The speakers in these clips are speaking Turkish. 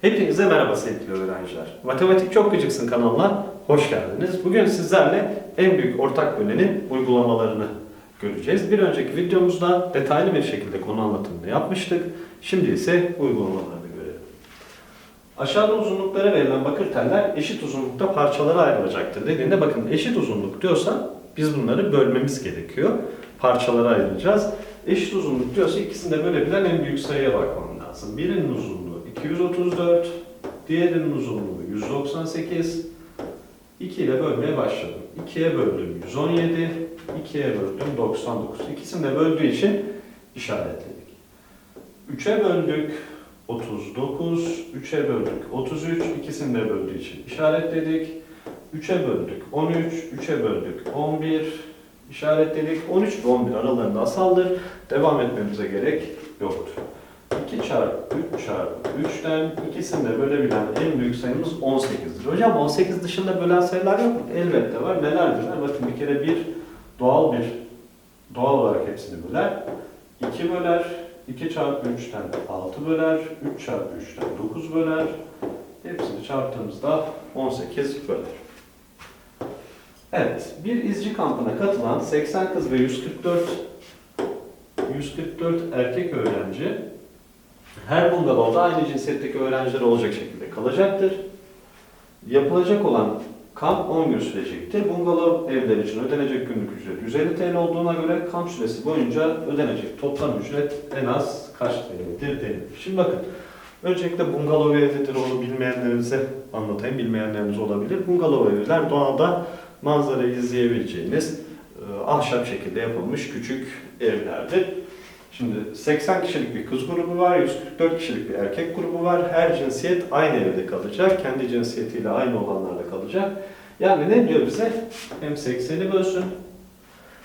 Hepinize merhaba sevgili öğrenciler. Matematik Çok Gıcıksın kanalına hoş geldiniz. Bugün sizlerle en büyük ortak bölenin uygulamalarını göreceğiz. Bir önceki videomuzda detaylı bir şekilde konu anlatımını yapmıştık. Şimdi ise uygulamalarını görelim. Aşağıda uzunluklara verilen bakır teller eşit uzunlukta parçalara ayrılacaktır dediğinde bakın eşit uzunluk diyorsa biz bunları bölmemiz gerekiyor. Parçalara ayıracağız. Eşit uzunluk diyorsa ikisini de bölebilen en büyük sayıya bakmam lazım. Birinin uzunluğu 234, diğerinin uzunluğu 198. 2 ile bölmeye başladım. 2'ye böldüm 117, 2'ye böldüm 99. İkisini de böldüğü için işaretledik. 3'e böldük 39, 3'e böldük 33, ikisini de böldüğü için işaretledik. 3'e böldük 13, 3'e böldük 11, işaretledik. 13 ve 11 aralarında asaldır. Devam etmemize gerek yoktur. 2 çarpı 3 çarpı 3'ten ikisini de bölebilen en büyük sayımız 18'dir. Hocam 18 dışında bölen sayılar yok mu? Elbette var. Nelerdir? Bakın bir kere bir doğal bir doğal olarak hepsini böler. 2 böler. 2 çarpı 3'ten 6 böler. 3 çarpı 3'ten 9 böler. Hepsini çarptığımızda 18 böler. Evet, bir izci kampına katılan 80 kız ve 144 144 erkek öğrenci her bungalovda aynı cinsiyetteki öğrenciler olacak şekilde kalacaktır. Yapılacak olan kamp 10 gün sürecektir. Bungalov evler için ödenecek günlük ücret 150 TL olduğuna göre kamp süresi boyunca ödenecek toplam ücret en az kaç TL'dir denir. Şimdi bakın, öncelikle bungalov evlidir onu bilmeyenlerinize anlatayım, bilmeyenleriniz olabilir. Bungalov evler doğada manzarayı izleyebileceğiniz e, ahşap şekilde yapılmış küçük evlerdir. Şimdi 80 kişilik bir kız grubu var, 144 kişilik bir erkek grubu var. Her cinsiyet aynı evde kalacak, kendi cinsiyetiyle aynı olanlarla kalacak. Yani ne diyor bize? Hem 80'i bölsün,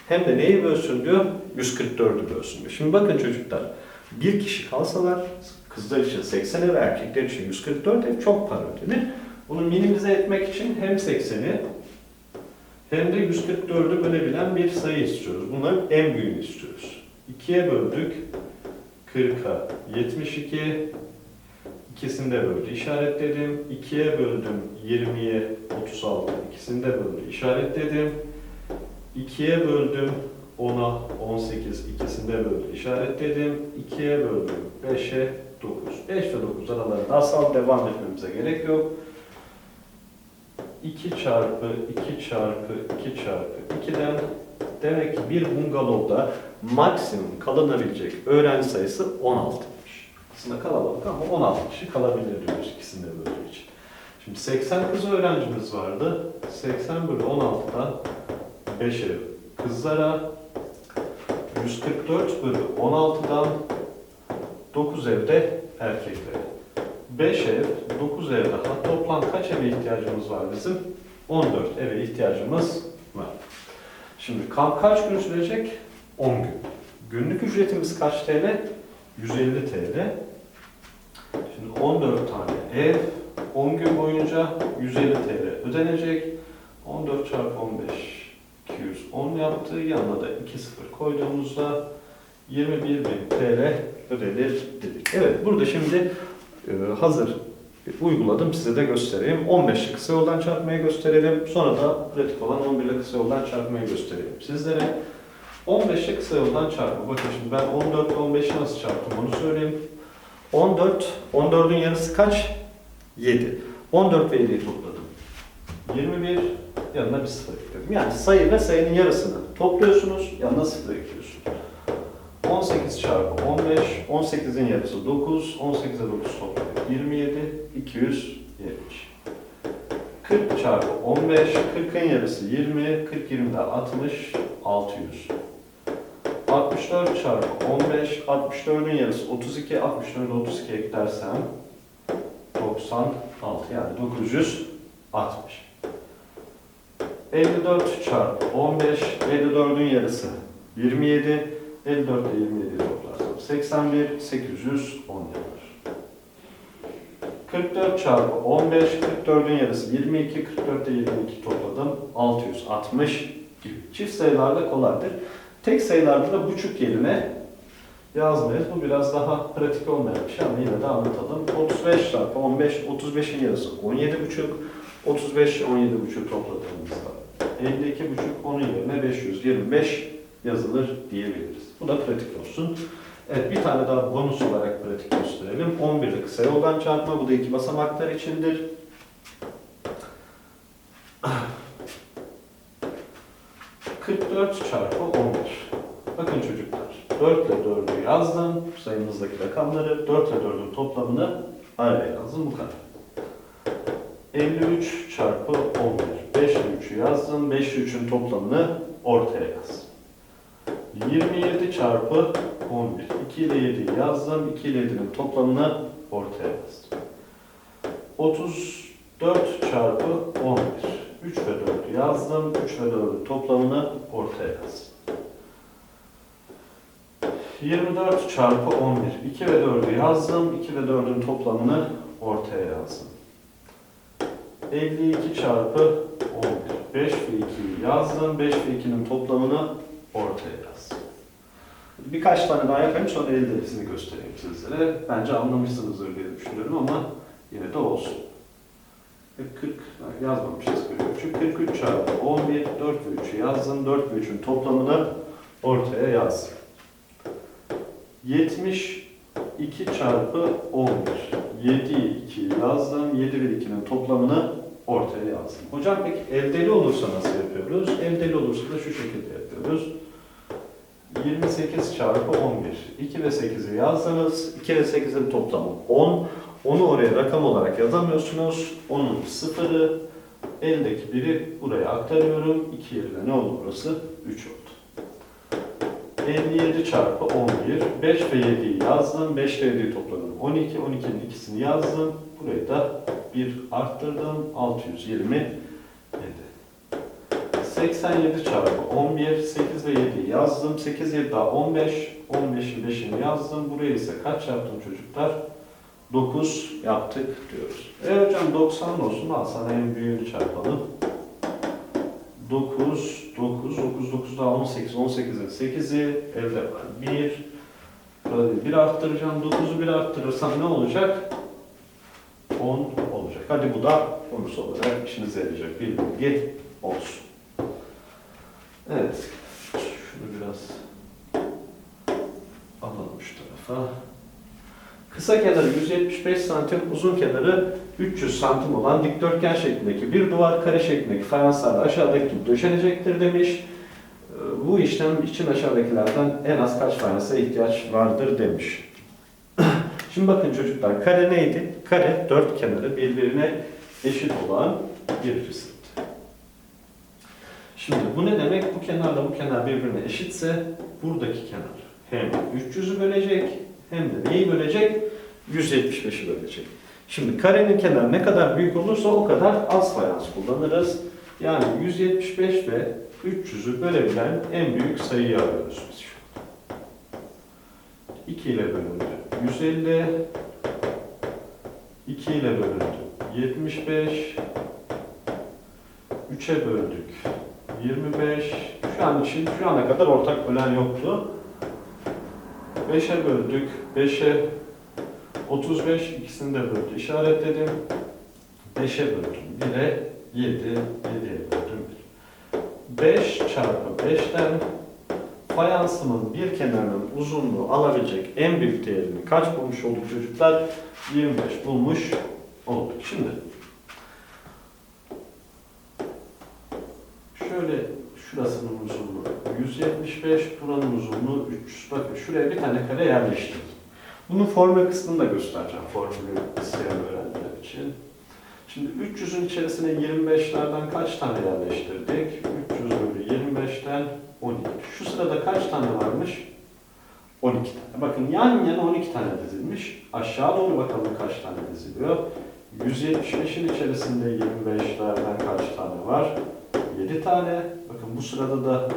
hem de neyi bölsün diyor? 144'ü bölsün diyor. Şimdi bakın çocuklar, bir kişi kalsalar, kızlar için 80 ev, erkekler için 144 ev çok para ödenir. Bunu minimize etmek için hem 80'i hem de 144'ü bölebilen bir sayı istiyoruz. Bunların en büyüğünü istiyoruz. 2'ye böldük. 40'a 72. İkisini de böldü. İşaretledim. 2'ye böldüm. 20'ye 36. İkisini de böldü. İşaretledim. 2'ye böldüm. 10'a 18. İkisini de böldü. İşaretledim. 2'ye böldüm. 5'e 9. 5 ve 9 aralarında asal devam etmemize gerek yok. 2 çarpı 2 çarpı 2 çarpı 2'den demek ki bir bungalovda maksimum kalınabilecek öğrenci sayısı 16'mış. Aslında kalabalık ama 16 kişi kalabilir diyoruz ikisinde böldüğü için. Şimdi 80 kız öğrencimiz vardı. 80 bölü 16'dan 5 ev kızlara, 144 bölü 16'dan 9 evde erkeklere. 5 ev, 9 ev daha. Toplam kaç eve ihtiyacımız var bizim? 14 eve ihtiyacımız. Şimdi kamp kaç gün sürecek? 10 gün. Günlük ücretimiz kaç TL? 150 TL. Şimdi 14 tane ev, 10 gün boyunca 150 TL ödenecek. 14 çarpı 15, 210 yaptı. Yanına da 2 sıfır koyduğumuzda 21.000 TL ödenir dedik. Evet, burada şimdi e, hazır uyguladım. Size de göstereyim. 15'li kısa yoldan çarpmayı gösterelim. Sonra da pratik olan 11'li kısa yoldan çarpmayı gösterelim. Sizlere 15'li kısa yoldan çarpma. Bakın şimdi ben 14 ile 15'i nasıl çarptım onu söyleyeyim. 14, 14'ün yarısı kaç? 7. 14 ve 7'yi topladım. 21, yanına bir sıfır ekledim. Yani sayı ve sayının yarısını topluyorsunuz, yanına sıfır ekliyorsunuz. 18 çarpı 15, 18'in yarısı 9, 18'e 9 topladık 27, 270. 40 çarpı 15, 40'ın yarısı 20, 40 20'de 60, 600. 64 çarpı 15, 64'ün yarısı 32, 64'e 32 eklersem 96 yani 960. 54 çarpı 15, 54'ün yarısı 27, 54 ile 27'yi toplarsam 81, 810 yapar. 44 çarpı 15, 44'ün yarısı 22, 44 ile 22 topladım 660 gibi. Çift sayılarda kolaydır. Tek sayılarda da buçuk yerine yazmayız. Bu biraz daha pratik olmayan bir şey ama yine de anlatalım. 35 çarpı 15, 35'in yarısı 17,5. 35, 17,5 topladığımızda 52,5, onun yerine 525 yazılır diyebiliriz. Bu da pratik olsun. Evet bir tane daha bonus olarak pratik gösterelim. 11'i kısa yoldan çarpma. Bu da iki basamaklar içindir. ...44 çarpı 11. Bakın çocuklar, 4 ile 4'ü yazdım. Sayımızdaki rakamları 4 ile 4'ün toplamını ayrı yazdım. Bu kadar. 53 çarpı 11. 5 ile 3'ü yazdım. 5 ile 3'ün toplamını ortaya yazdım. 27 çarpı 11. 2 ile 7'yi yazdım. 2 ile 7'nin toplamını ortaya yazdım. 34 çarpı 11. 3 ve 4'ü yazdım. 3 ve 4'ün toplamını ortaya yazdım. 24 çarpı 11. 2 ve 4'ü yazdım. 2 ve 4'ün toplamını ortaya yazdım. 52 çarpı 11. 5 ve 2'yi yazdım. 5 ve 2'nin toplamını ortaya yazdım. Birkaç tane daha yapayım sonra elde hepsini göstereyim sizlere. Bence anlamışsınızdır diye düşünüyorum ama yine de olsun. Hep 40 yazmamışız görüyorum. Çünkü 43 çarpı 11, 4 ve 3'ü yazdım. 4 ve 3'ün toplamını ortaya yazdım. 72 çarpı 11. 7'yi 2'yi yazdım. 7 ve 2'nin toplamını ortaya yazdım. Hocam peki eldeli olursa nasıl yapıyoruz? Eldeli olursa da şu şekilde yapıyoruz. 28 çarpı 11. 2 ve 8'i yazdınız. 2 ve 8'in toplamı 10. Onu oraya rakam olarak yazamıyorsunuz. Onun sıfırı, eldeki biri buraya aktarıyorum. 2 yerine ne oldu burası? 3 oldu. 57 çarpı 11. 5 ve 7'yi yazdım. 5 ve 7'yi topladım. 12. 12'nin ikisini yazdım. Burayı da 1 arttırdım. 627. 87 çarpı 11. 8 ve 7'yi yazdım. 8, 7 daha 15. 15'in 5'ini yazdım. Buraya ise kaç yaptım çocuklar? 9 yaptık diyoruz. E hocam 90 olsun. Al sana en büyüğünü çarpalım. 9, 9, 9, 9 daha 18, 18'in 8'i elde var. 1, burada bir arttıracağım. 9'u bir arttırırsam ne olacak? 10 olacak. Hadi bu da bonus olarak işinize yarayacak bir bilgi olsun. Evet. Şunu biraz alalım şu tarafa. Kısa kenarı 175 santim, uzun kenarı 300 santim olan dikdörtgen şeklindeki bir duvar kare şeklindeki fayanslarla aşağıdaki gibi döşenecektir demiş. Ee, Bu işlem için aşağıdakilerden en az kaç fayansa ihtiyaç vardır demiş. Şimdi bakın çocuklar kare neydi? Kare dört kenarı birbirine eşit olan bir cisimdi. Şimdi bu ne demek? Bu kenarla bu kenar birbirine eşitse buradaki kenar hem 300'ü bölecek hem de neyi bölecek? 175'i bölecek. Şimdi karenin kenarı ne kadar büyük olursa o kadar az fayans kullanırız. Yani 175 ve 300'ü bölebilen en büyük sayıyı arıyoruz biz şu an. 2 ile bölündü. 150 2 ile bölündü. 75 3'e böldük. 25 şu an için şu ana kadar ortak bölen yoktu. 5'e böldük. 5'e 35 ikisini de böldü. İşaretledim. 5'e böldüm. 1'e 7, 7'ye böldüm 1. 5 çarpı 5'ten fayansımın bir kenarının uzunluğu alabilecek en büyük değerini kaç bulmuş olduk çocuklar? 25 bulmuş olduk. Şimdi 175, buranın uzunluğu 300. Bakın şuraya bir tane kare yerleştirdim. Bunun formül kısmını da göstereceğim formülü isteyen öğrenciler için. Şimdi 300'ün içerisine 25'lerden kaç tane yerleştirdik? 300 bölü 25'ten 12. Şu sırada kaç tane varmış? 12 tane. Bakın yan yana 12 tane dizilmiş. Aşağı doğru bakalım kaç tane diziliyor. 175'in içerisinde 25'lerden kaç tane var? 7 tane. Bakın bu sırada da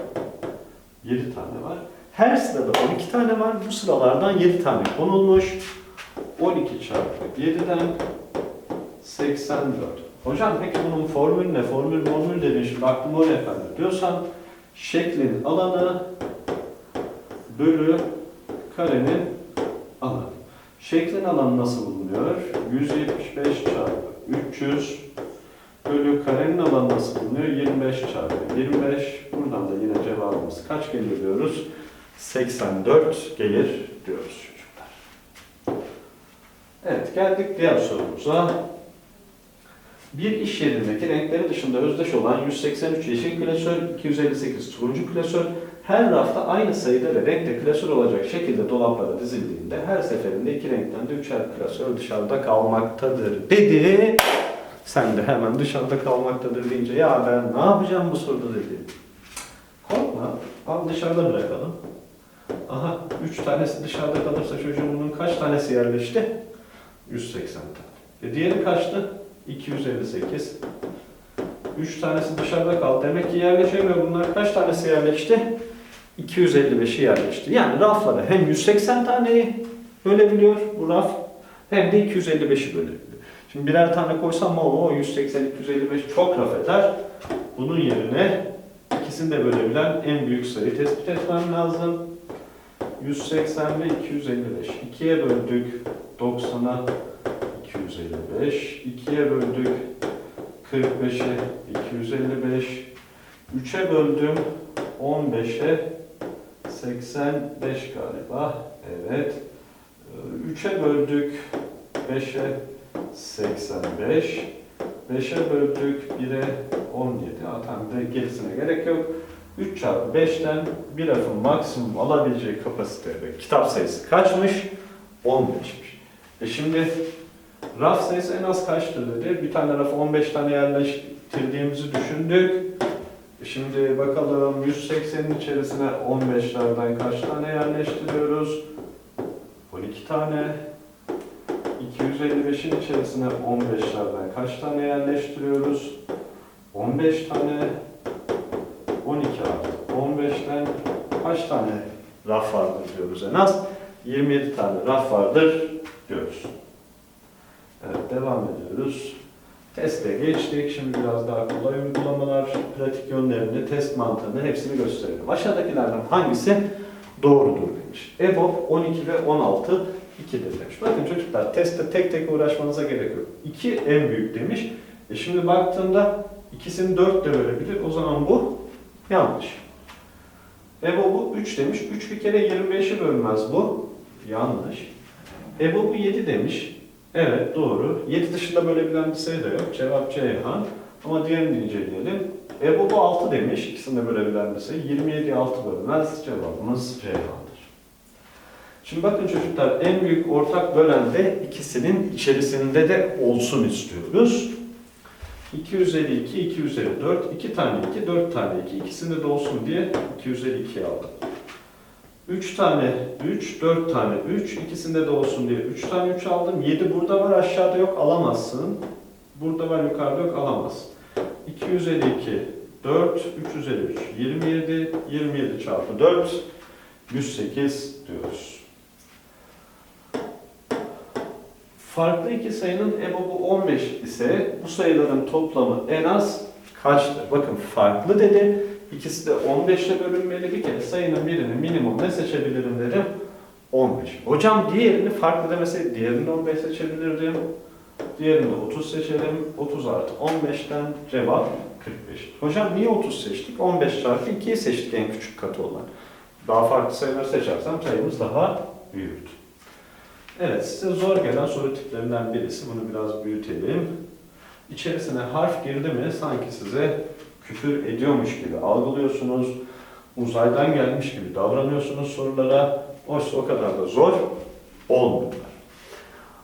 7 tane var. Her sırada 12 tane var. Bu sıralardan 7 tane konulmuş. 12 çarpı 7'den 84. Hocam peki bunun formülü ne? Formül formül dedin şimdi aklıma ne efendim diyorsan şeklin alanı bölü karenin alanı. Şeklin alanı nasıl bulunuyor? 175 çarpı 300 bölü karenin alanı nasıl bulunuyor? 25 çarpı 25. Buradan da yine cevabımız kaç gelir diyoruz? 84 gelir diyoruz çocuklar. Evet geldik diğer sorumuza. Bir iş yerindeki renkleri dışında özdeş olan 183 yeşil klasör, 258 turuncu klasör her rafta aynı sayıda ve renkte klasör olacak şekilde dolaplara dizildiğinde her seferinde iki renkten de üçer klasör dışarıda kalmaktadır dedi. Sen de hemen dışarıda kalmaktadır deyince ya ben ne yapacağım bu soruda dedi. Korkma, al dışarıda bırakalım. Aha, üç tanesi dışarıda kalırsa çocuğun bunun kaç tanesi yerleşti? 180 tane. E diğeri kaçtı? 258. 3 tanesi dışarıda kaldı. Demek ki yerleşemiyor. Bunlar kaç tanesi yerleşti? 255'i yerleşti. Yani raflara hem 180 taneyi bölebiliyor bu raf hem de 255'i bölebiliyor. Şimdi birer tane koysam o 180 255 çok raf eder. Bunun yerine ikisini de bölebilen en büyük sayı tespit etmem lazım. 180 ve 255. 2'ye böldük 90'a 255. 2'ye böldük 45'e 255. 3'e böldüm 15'e 85 galiba. Evet. 3'e böldük 5'e 85. 5'e böldük 1'e 17. Zaten de gerisine gerek yok. 3 çarpı 5'ten bir rafın maksimum alabileceği kapasite ve kitap sayısı kaçmış? 15'miş. E şimdi raf sayısı en az kaçtır dedi. Bir tane rafı 15 tane yerleştirdiğimizi düşündük. E Şimdi bakalım 180'in içerisine 15'lerden kaç tane yerleştiriyoruz? 12 tane. 255'in içerisine 15'lerden kaç tane yerleştiriyoruz? 15 tane. 12 artı 15'ten kaç tane raf vardır diyoruz en az? 27 tane raf vardır diyoruz. Evet devam ediyoruz. Teste geçtik. Şimdi biraz daha kolay uygulamalar, pratik yönlerini, test mantığını hepsini gösterelim. Aşağıdakilerden hangisi doğrudur demiş. EBOB 12 ve 16 2'dir demiş. Bakın çocuklar testte tek tek uğraşmanıza gerek yok. 2 en büyük demiş. E şimdi baktığında ikisini 4 de bölebilir. O zaman bu yanlış. EBOB'u 3 demiş. 3 bir kere 25'i bölmez bu. Yanlış. EBOB'u 7 demiş. Evet doğru. 7 dışında bölebilen bir sayı da yok. Cevap Ceyhan. Ama diğerini inceleyelim. EBOB'u 6 demiş. İkisini de bölebilen bir sayı. 27'ye 6 bölmez. Cevabımız Ceyhan'dır. Şimdi bakın çocuklar en büyük ortak bölen de ikisinin içerisinde de olsun istiyoruz. 252, 254, 2 tane 2, 4 tane 2. İkisinde de olsun diye 252'yi aldım. 3 tane 3, 4 tane 3, ikisinde de olsun diye 3 tane 3 aldım. 7 burada var, aşağıda yok, alamazsın. Burada var, yukarıda yok, alamazsın. 252, 4, 353, 27, 27 çarpı 4, 108 diyoruz. Farklı iki sayının EBOB'u 15 ise bu sayıların toplamı en az kaçtır? Bakın farklı dedi. İkisi de 15 ile bölünmeli. Bir kere sayının birini minimum ne seçebilirim dedim? 15. Hocam diğerini farklı demeseydi diğerini 15 seçebilirdim. Diğerini de 30 seçelim. 30 artı 15'ten cevap 45. Hocam niye 30 seçtik? 15 çarpı 2'yi seçtik en küçük katı olan. Daha farklı sayıları seçersem sayımız daha büyürdü. Evet, size zor gelen soru tiplerinden birisi. Bunu biraz büyütelim. İçerisine harf girdi mi sanki size küfür ediyormuş gibi algılıyorsunuz. Uzaydan gelmiş gibi davranıyorsunuz sorulara. Oysa o kadar da zor olmuyorlar.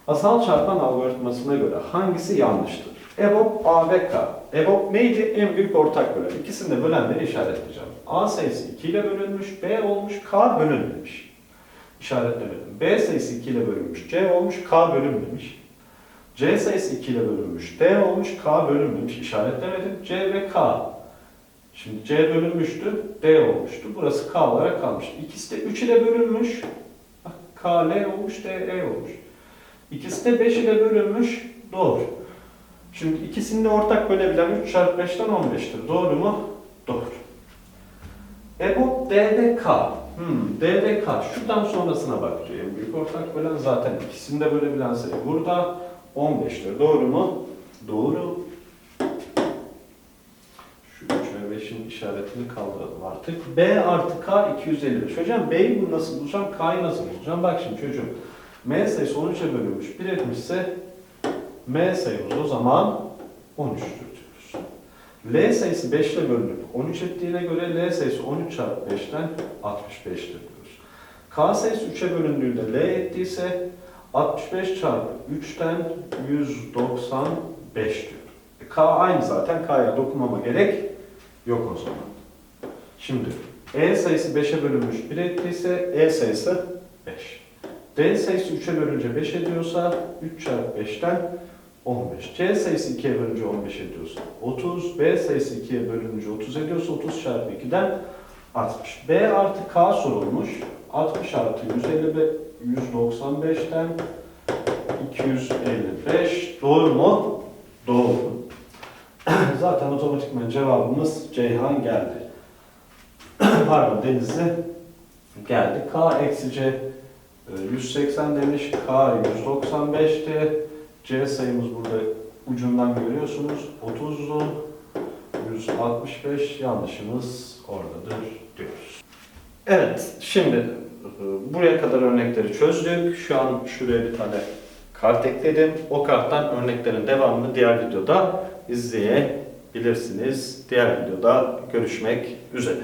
Asal çarpan algoritmasına göre hangisi yanlıştır? EBOB A ve K. EBOB neydi? En büyük ortak bölen. İkisini de bölenleri işaretleyeceğim. A sayısı 2 ile bölünmüş, B olmuş, K bölünmemiş. İşaretlemedim. B sayısı 2 ile bölünmüş, C olmuş, K bölünmemiş. C sayısı 2 ile bölünmüş, D olmuş, K bölünmemiş. İşaretlemedim. C ve K. Şimdi C bölünmüştü, D olmuştu. Burası K olarak kalmıştı. İkisi de 3 ile bölünmüş. K, L olmuş, D, E olmuş. İkisi de 5 ile bölünmüş. Doğru. Şimdi ikisini de ortak bölebilen 3 çarpı 5'ten 15'tir. Doğru mu? Doğru. EBOB D ve K. Hmm, D ve K. Şuradan sonrasına bak büyük ortak bölen zaten ikisinde bölebilen sayı. Burada 15'tir. Doğru mu? Doğru. Şu 3 ve 5'in işaretini kaldıralım artık. B artı K 255. Hocam B'yi nasıl bulacağım? K'yı nasıl bulacağım? Bak şimdi çocuğum. M sayısı 13'e bölünmüş. 1 etmişse M sayımız o zaman 13'tür diyoruz. L sayısı 5 ile bölünüp 13 ettiğine göre L sayısı 13 çarpı 5'ten 65'tir diyoruz. K sayısı 3'e bölündüğünde L ettiyse 65 çarpı 3'ten 195 diyor. E, K aynı zaten. K'ya dokunmama gerek yok o zaman. Şimdi E sayısı 5'e bölünmüş 1 ettiyse E sayısı 5. D sayısı 3'e bölünce 5 ediyorsa 3 çarpı 5'ten 15. C sayısı 2'ye bölünce 15 ediyorsa 30. B sayısı 2'ye bölünce 30 ediyorsa 30 çarpı 2'den 60. B artı K sorulmuş. 60 artı 155, 195'ten 255. Doğru mu? Doğru. Zaten otomatikman cevabımız Ceyhan geldi. Pardon Denizli geldi. K eksi C e, 180 demiş. K 195'ti. C sayımız burada ucundan görüyorsunuz. 30'du. 165 yanlışımız oradadır diyoruz. Evet, şimdi e, buraya kadar örnekleri çözdük. Şu an şuraya bir tane kart ekledim. O karttan örneklerin devamını diğer videoda izleyebilirsiniz. Diğer videoda görüşmek üzere.